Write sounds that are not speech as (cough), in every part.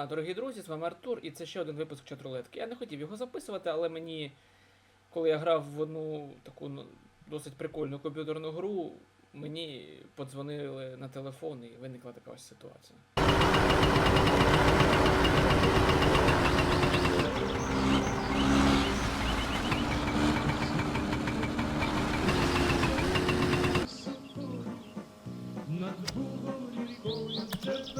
дня, дорогі друзі, з вами Артур, і це ще один випуск чатрулетки. Я не хотів його записувати, але мені, коли я грав в одну таку ну, досить прикольну комп'ютерну гру, мені подзвонили на телефон і виникла така ось ситуація. Над Богом рікою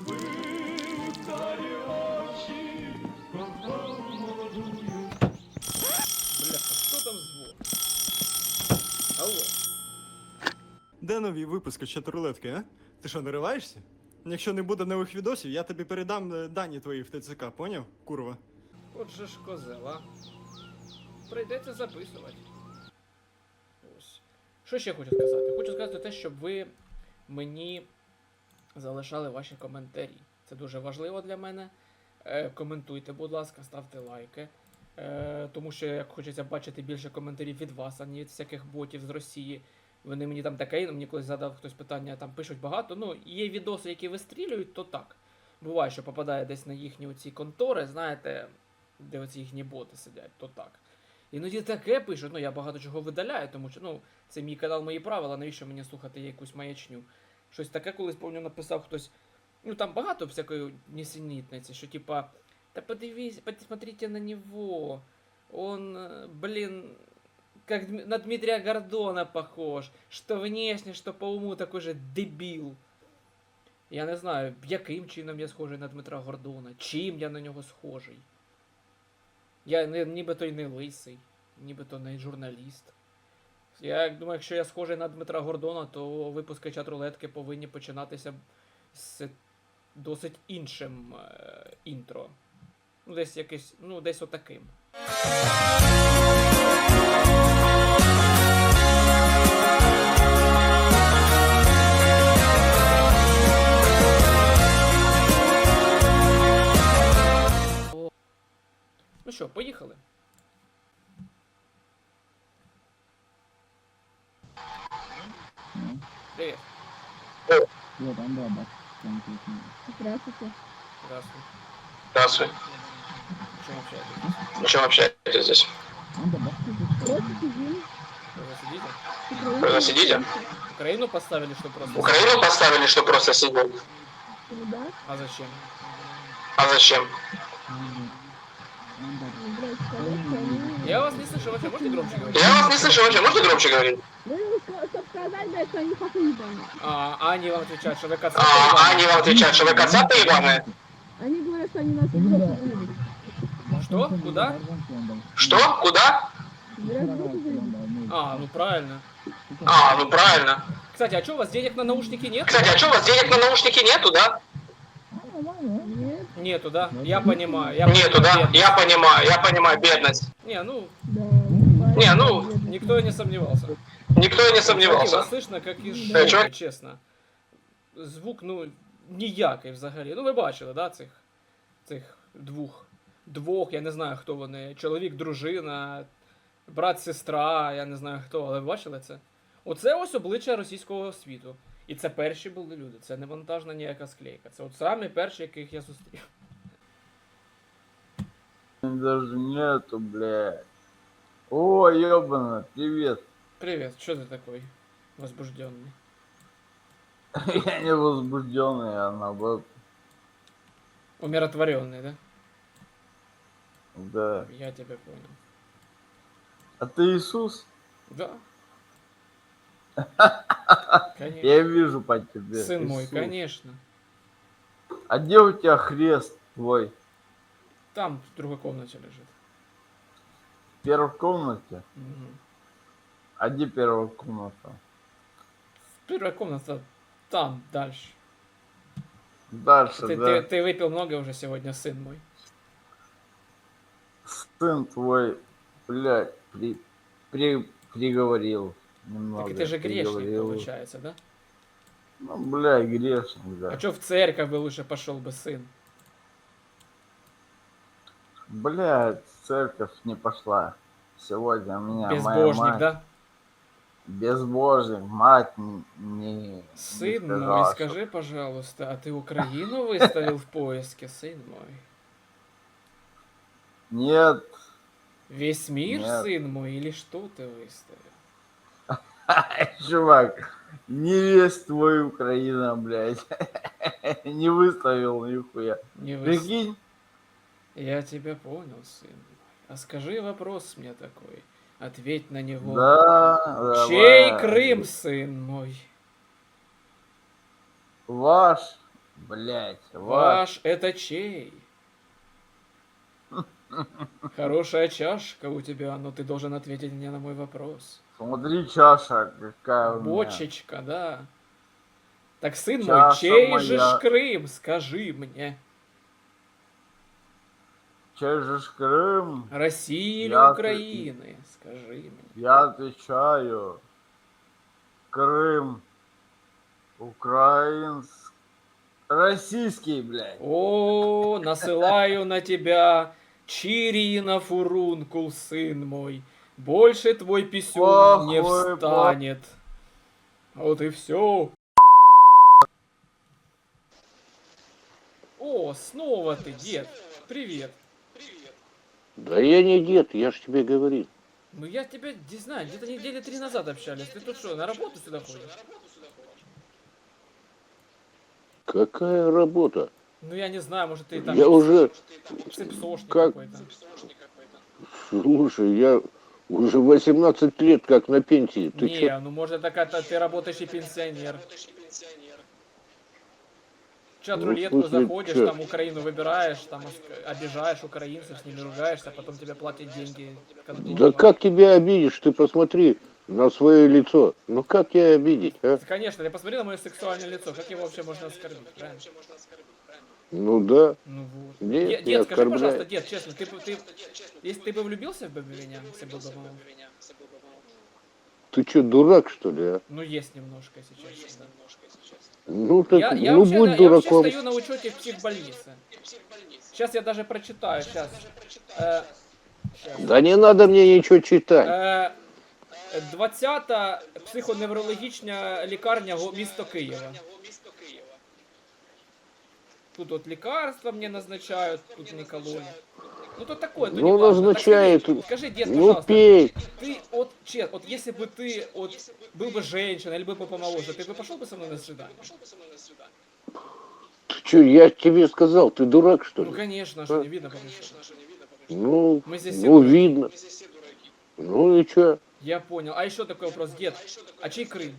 Де нові випуски чатрулетки, а? Ти що, нариваєшся? Якщо не буде нових відосів, я тобі передам е, дані твої в ТЦК, поняв? Курва. От же ж козел, а. Прийдеться записувати. Ось. Що ще хочу сказати? Хочу сказати те, щоб ви мені залишали ваші коментарі. Це дуже важливо для мене. Е, коментуйте, будь ласка, ставте лайки. Е, тому що як хочеться бачити більше коментарів від вас, а не від всяких ботів з Росії. Вони мені там таке, мені колись задав хтось питання, там пишуть багато. Ну, є відоси, які вистрілюють, то так. Буває, що попадає десь на їхні оці контори, знаєте, де оці їхні боти сидять, то так. Іноді таке пишуть, ну я багато чого видаляю, тому що ну, це мій канал, мої правила, навіщо мені слухати якусь маячню. Щось таке колись помню написав хтось. Ну там багато всякої несенітниці, що типа, та подивись, посмотрите на него. Он, блин, как на Дмитрия Гордона похож. Что внешне, что по уму такой же дебіл. Я не знаю, яким чином я схожий на Дмитра Гордона, чим я на нього схожий. Я не, нібито й не лисий, нібито не журналіст. Я думаю, якщо я схожий на Дмитра Гордона, то випуски чат-рулетки повинні починатися з досить іншим е, інтро. Ну, десь якесь, ну, десь отаким. Ну що, поїхали? Привіт. Вот, он да, да. конкретно. Здравствуйте. Здравствуй. Здравствуй. Чому общаєтесь? О чем общаетесь здесь? Он да, да. Просто сидим. Ви засидите? Украину Вы сидите? Украину поставили, что просто... Украину поставили, что просто сидеть? Да? А зачем? А зачем? Слышу вообще, можете громче говорить? Я вас не слышу вообще, можно громче говорить? Что они. А, а вам отвечают, что вы А, кацапы. а они вам отвечают, что вы кацапы ебаные? Они говорят, что они нас. Что? Куда? Что? Куда? А, ну правильно. А, ну правильно. Кстати, а что, у вас денег на наушники нет? Кстати, а что, у вас денег на наушники нету, да? Нет, Нету, да? Я понимаю. Я Нету, да? понимаю, Я понимаю, я понимаю, бедность. Не, ну. Не, ну, никто и не сомневался. Никто и не сомневался. вас слышно, как із Е, жопи, чесно. Звук, ну, ніякий взагалі. Ну, ви бачили, да, цих, цих двох. Двох, я не знаю, хто вони. Чоловік, дружина, брат, сестра, я не знаю хто, але ви бачили це? Оце ось обличчя російського світу. І це перші були люди, це не монтажна ніяка склейка. Це от самі перші, яких я зустрів. Даже нету, блядь. О, ёбана, привет. Привіт, що ти такий? Возбужденний. (laughs) Я не возбужденный, а наоборот, Умиротворенный, да? да. Я тебя понял. А ты Иисус? Да. (laughs) Конечно. Я вижу по тебе. Сын ты мой, конечно. А где у тебя хрест твой? Там в другой комнате лежит. Первой комнате? Мгм. А где первая комната? Первая комната там, дальше. Дальше, Ты, да. ты, ты выпил много уже сегодня, сын мой. Сын твой, блядь, при, при, приговорил. Немного так это же грешник приговорил. получается, да? Ну, блядь, грешник, да. А чё в церковь бы лучше пошел бы сын? Блядь, церковь не пошла. Сегодня у меня моя Безбожник, мать... да? Безбожник, мать не... не Сын мой, сказала, что- скажи, пожалуйста, а ты Украину выставил в поиске, сын мой? Нет, Весь мир, Нет. сын мой, или что ты выставил? (laughs) чувак, не весь твой Украина, блядь. (laughs) Не выставил нихуя. Не выс- Прикинь, Я тебя понял, сын мой. А скажи вопрос мне такой. Ответь на него. да, Чей давай. Крым, сын мой? Ваш, блядь, ваш. Ваш это чей? Хорошая чашка у тебя, но ты должен ответить мне на мой вопрос. Смотри, чаша какая у меня. Бочечка, да. Так, сын мой, Чаша чей же моя. ж Крым, скажи мне? Крым? России или Я ты- Украины? Скажи мне. Я отвечаю. Крым. Украинск. Российский, блядь. О, насылаю на тебя Чирина фурункул, сын мой. Больше твой писюн Ох, не встанет. Вот и все. О, снова ты, дед. Привет. Да я не дед, я ж тебе говорил. Ну я тебя не знаю, где-то недели три назад общались. Ты тут что, на работу сюда ходишь? Какая работа? Ну я не знаю, может ты там Я уже, цепсошник как- какой-то. слушай, я уже 18 лет как на пенсии. Ты не, чё? ну может так это ты работаешь и пенсионер. В чат-рулетку Ну, в смысле, заходишь, там Украину выбираешь, там обижаешь украинцев, с ними ругаешься, а потом тебе платят деньги. Да как тебя обидишь? Ты посмотри на свое лицо. Ну как тебя обидеть, а? Конечно, я посмотри на мое сексуальное лицо, как его вообще можно оскорбить, правильно? Ну да. Ну вот. Нет, Дед, не дед, скажи, пожалуйста, дед, честно, ты, ты, если ты бы влюбился в бы меня, если был бы молод? Ты что, дурак что ли, а? Ну есть немножко, если честно. да. Ну так, Я, я ну вообще, будь я вообще стою на учете в психбольнице. Сейчас я даже прочитаю, сейчас. Э. Да не надо мне ничего читать. Е, 20-та психоневрологічна лікарня го- місто Києва. Тут от лекарства мне назначают, тут не кололи. Ну то такое, то Ну, не важно. Так скажи, скажи, дед, Ну пожалуйста, пей. ты вот, честно, вот если бы ты вот был бы женщина или был бы помоложе, ты бы пошел бы со мной на свидание? Ты что, я тебе сказал, ты дурак что Ну ли? конечно, что не видно мне. Ну, Мы здесь все ну дураки. видно. Ну и что? Я понял. А еще такой вопрос, дед, а чей Крым?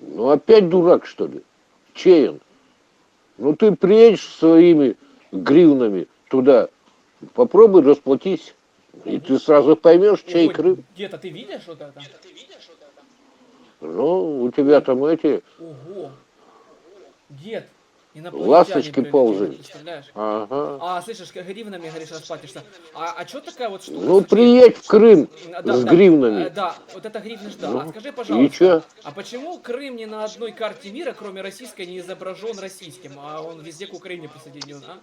Ну опять дурак, что ли? Чей он? Ну ты приедешь своими гривнами туда, попробуй расплатись. И ты сразу поймешь, чей Ой, Крым. Дед, а ты видишь вот это? Ну, у тебя там эти... Ого. Дед, Ласточки ползают. Ага. А, слышишь, гривнами, говоришь, расплатишься. А, а что такая вот штука? Ну приедь в Крым да, с да, гривнами. э, Да, вот это гривны жда. Ну, а скажи, и пожалуйста, чё? а почему Крым ни на одной карте мира, кроме российской, не изображен российским, а он везде к Украине присоединен, а?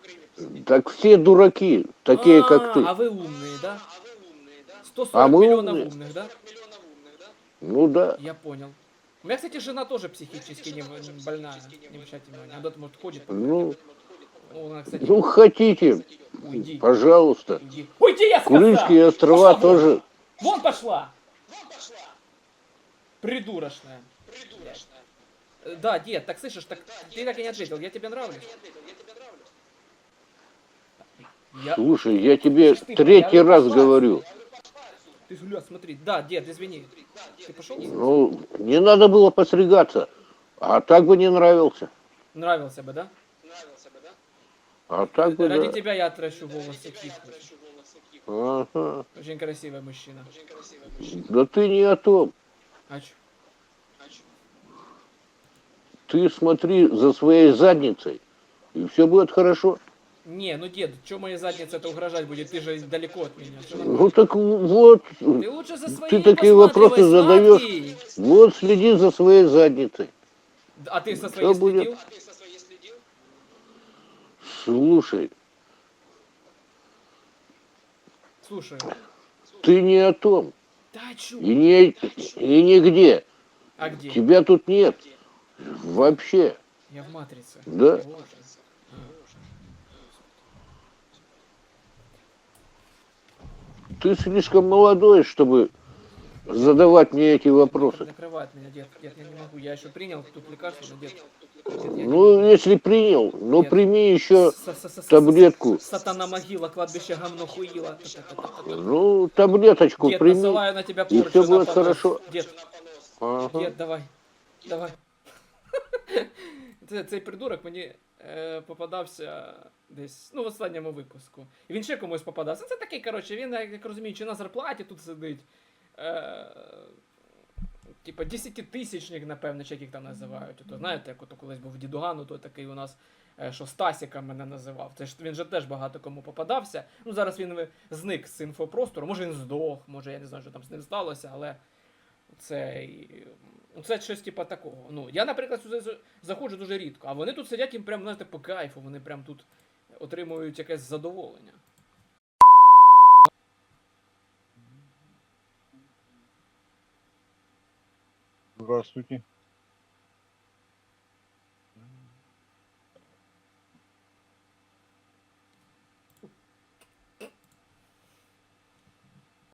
Так все дураки, такие А, как ты. А вы умные, да? 140 А мы миллионов умные. умных, да? Ну да. Я понял. У меня, кстати, жена тоже психически не не больная, не обращайте внимания. Она может, ходит. Ну, Ну, она, кстати, ну хотите, уйди. пожалуйста. Уйди. Уйди, я сказал! Курильские острова Пошла вон! тоже. Вон пошла! Придурочная. Блядь. Э, Да, дед, так слышишь, так ты так и не ответил, я тебе нравлюсь? Я... Слушай, я тебе ты, третий я раз пошла говорю. Ты гля, смотри. Да, дед, извини. Ты пошел? Ну, не надо было посрегаться. А так бы не нравился. Нравился бы, да? А так бы Ради да. тебя я отращу волосы киху. Ага. Очень красивый мужчина. Да ты не о том. А чё? Ты смотри за своей задницей, и все будет хорошо. Не, ну дед, чё моей заднице это угрожать будет? Ты же далеко от меня. Ну так вот, Ты лучше за своей такие вопросы задаёшь. сладкий. вот следи за своей задницей. А ты со своей Всё будет. следил? Слушай, Слушай. ты не о том. Да чё? И, не, и нигде. А где? Тебя тут нет. Вообще. Я в матрице. Да. Боже. Ты слишком молодой, чтобы задавать мне эти вопросы. Накрывает меня, дед. Дед, я не могу. Я еще принял тут лекарство, но дед. дед, не Ну, могу. если принял, ну Нет. прими еще С-с-с-с-с- таблетку. Сатана могила, кладбище говно хуила. Ну, таблеточку Дед, прими. на тебя и порчу всё на будет хорошо. Дед, Ага. дед, давай. Давай. (laughs) Це, цей придурок мені е, попадався десь, ну, в останньому випуску. І він ще комусь попадався. Це такий, коротше, він, як розумію, чи на зарплаті тут сидить. Е, типа десятитисячник, напевне, чи їх там називають. Ото, знаєте, як ото колись був дідугану, то такий у нас, е, що Стасіка мене називав. Це ж він же теж багато кому попадався. Ну, зараз він е, зник з інфопростору, може він здох, може я не знаю, що там з ним сталося, але це, ну, це щось типа такого. Ну, я, наприклад, сюди за- заходжу дуже рідко, а вони тут сидять їм прям, знаєте, по кайфу, вони прям тут отримують якесь задоволення. Здравствуйте.